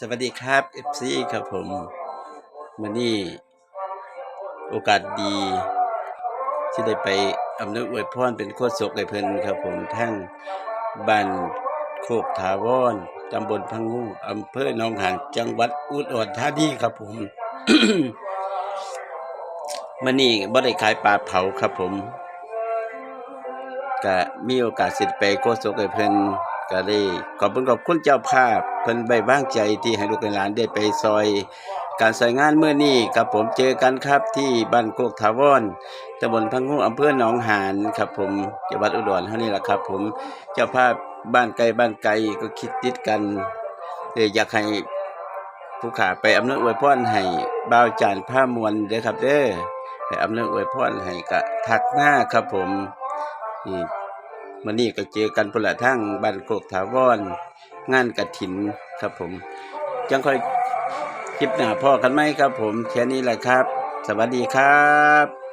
สวัสดีครับ FC ครับผมมื่อนี้โอกาสดี ที่ได้ไปอำนวยอวยพรเป็นโคศกให้เพิ่นครับผมทั้งบ้านโคกถาวรตำบลพังงูอำเภอหนองหานจังหวัดอุดรธานีครับผมมื่อนี้บ่ได้ขายปลาเผาครับผมก็มีโอกาสสิไปโคศกให้เพิ่น ก็ได้ขอบคุณขอบคุณเจ้าภาพเพิ่นใบบ้างใจที่ให้ลูกหลานได้ไปซอย การใส่งานเมื่อนี้กับผมเจอกันครับที่บ้านโคกถาวรตำบลพังงูอำเภอหนองหานครับผมจังหวัดอุดรเฮานี่แหละครับ ผมเจ้าภาพบ้านไกลบ้านไกลก็คิดติดกันเลยอยากให้ผู้ขาไปอำนวยอวยพรให้บ่าวจานผ้ามวลเด้อครับเด้อไปอำนวยอวยพรให้กะทักหน้าครับผมนี่ มื่อนี้ก็เจอกันพุ่นละทั้งบ้านโคกถาวรงานกระถินครับผม จังค่อยคลิปหน้าพ่อกันไหมครับผมแค่นี้แหละครับ สวัสดีครับ